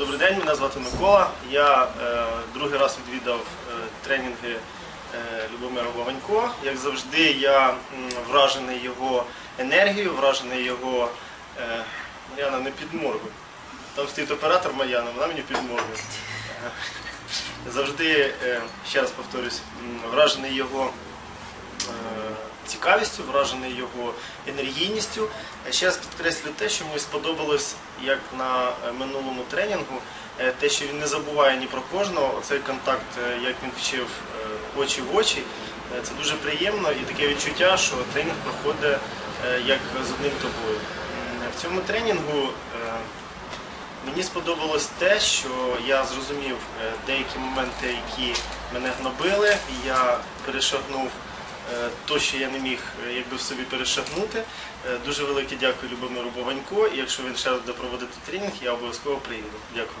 Добрий день, мене звати Микола. Я е, другий раз відвідав е, тренінги е, Любомира Вованько. Як завжди, я м, вражений його енергією, вражений його. Е, Мар'яна, не підморгуй. Там стоїть оператор Мар'яна, вона мені підморгує. Завжди, е, ще раз повторюсь, м, вражений його е, цікавістю, вражений його енергійністю. Е, Ще раз підкреслю те, що мені сподобалось як на е, минулому тренінгу, е, те, що він не забуває ні про кожного. Оцей контакт, як він вчив очі в очі, це дуже приємно і таке відчуття, що тренінг проходить як з одним тобою. В цьому тренінгу Мені сподобалось те, що я зрозумів деякі моменти, які мене гнобили. і Я перешагнув то, що я не міг е, якби в собі перешагнути. Е, Дуже велике дякую Любомиру Бованько. І якщо він ще раз буде проводити тренінг, я обов'язково приїду. Дякую.